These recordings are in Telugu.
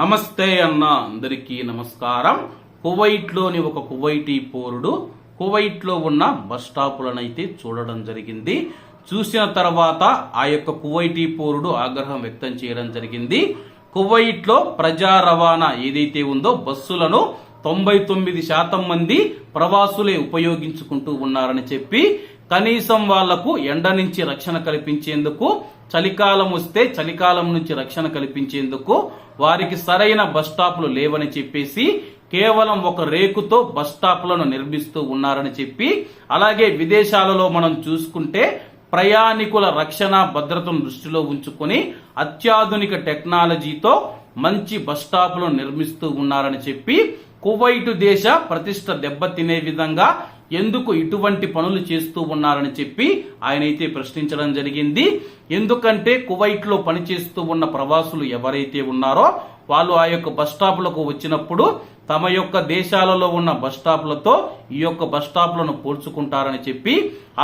నమస్తే అన్న అందరికీ నమస్కారం. కువైట్లోని ఒక కువైటీ పౌరుడు కువైట్లో ఉన్న బస్ స్టాపులనైతే చూడడం జరిగింది. చూసిన తర్వాత ఆ యొక్క కువైటీ పౌరుడు ఆగ్రహం వ్యక్తం చేయడం జరిగింది. కువైట్లో ప్రజా రవాణా ఏదైతే ఉందో బస్సులను తొంభై తొమ్మిది శాతం మంది ప్రవాసులే ఉపయోగించుకుంటూ ఉన్నారని చెప్పి కనీసం వాళ్ళకు ఎండ నుంచి రక్షణ కల్పించేందుకు చలికాలం వస్తే చలికాలం నుంచి రక్షణ కల్పించేందుకు వారికి సరైన బస్ స్టాప్లు లేవని చెప్పేసి కేవలం ఒక రేకుతో బస్ స్టాప్లను నిర్మిస్తూ ఉన్నారని చెప్పి అలాగే విదేశాలలో మనం చూసుకుంటే ప్రయాణికుల రక్షణ భద్రతను దృష్టిలో ఉంచుకొని అత్యాధునిక టెక్నాలజీతో మంచి బస్ స్టాప్లను నిర్మిస్తూ ఉన్నారని చెప్పి కువైటు దేశ ప్రతిష్ట దెబ్బతినే విధంగా ఎందుకు ఇటువంటి పనులు చేస్తూ ఉన్నారని చెప్పి ఆయనైతే ప్రశ్నించడం జరిగింది. ఎందుకంటే కువైట్లో పనిచేస్తూ ఉన్న ప్రవాసులు ఎవరైతే ఉన్నారో వాళ్ళు ఆ యొక్క బస్ స్టాప్లకు వచ్చినప్పుడు తమ యొక్క దేశాలలో ఉన్న బస్ స్టాప్లతో ఈ యొక్క బస్ స్టాప్లను పోల్చుకుంటారని చెప్పి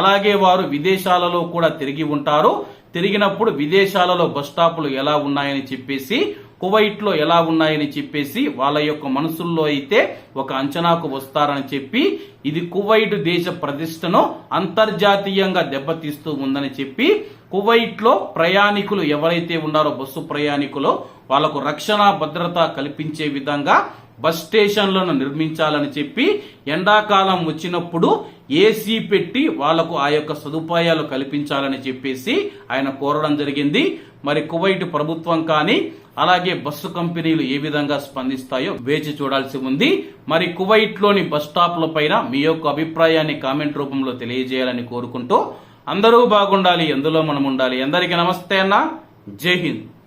అలాగే వారు విదేశాలలో కూడా తిరిగి ఉంటారు. తిరిగినప్పుడు విదేశాలలో బస్ స్టాపులు ఎలా ఉన్నాయని చెప్పేసి కువైట్లో ఎలా ఉన్నాయని చెప్పేసి వాళ్ళ యొక్క మనసుల్లో అయితే ఒక అంచనాకు వస్తారని చెప్పి ఇది కువైట్ దేశ ప్రతిష్టను అంతర్జాతీయంగా దెబ్బతీస్తూ ఉందని చెప్పి కువైట్లో ప్రయాణికులు ఎవరైతే ఉన్నారో బస్సు ప్రయాణికులు వాళ్ళకు రక్షణ భద్రత కల్పించే విధంగా బస్ స్టేషన్లను నిర్మించాలని చెప్పి ఎండాకాలం వచ్చినప్పుడు ఏసీ పెట్టి వాళ్ళకు ఆ యొక్క సదుపాయాలు కల్పించాలని చెప్పేసి ఆయన కోరడం జరిగింది. మరి కువైట్ ప్రభుత్వం కానీ అలాగే బస్సు కంపెనీలు ఏ విధంగా స్పందిస్తాయో వేచి చూడాల్సి ఉంది. మరి కువైట్లోని బస్ స్టాప్ల పైన మీ యొక్క అభిప్రాయాన్ని కామెంట్ రూపంలో తెలియజేయాలని కోరుకుంటూ అందరూ బాగుండాలి ఎందులో మనం ఉండాలి. అందరికీ నమస్తే అన్న. జై హింద్.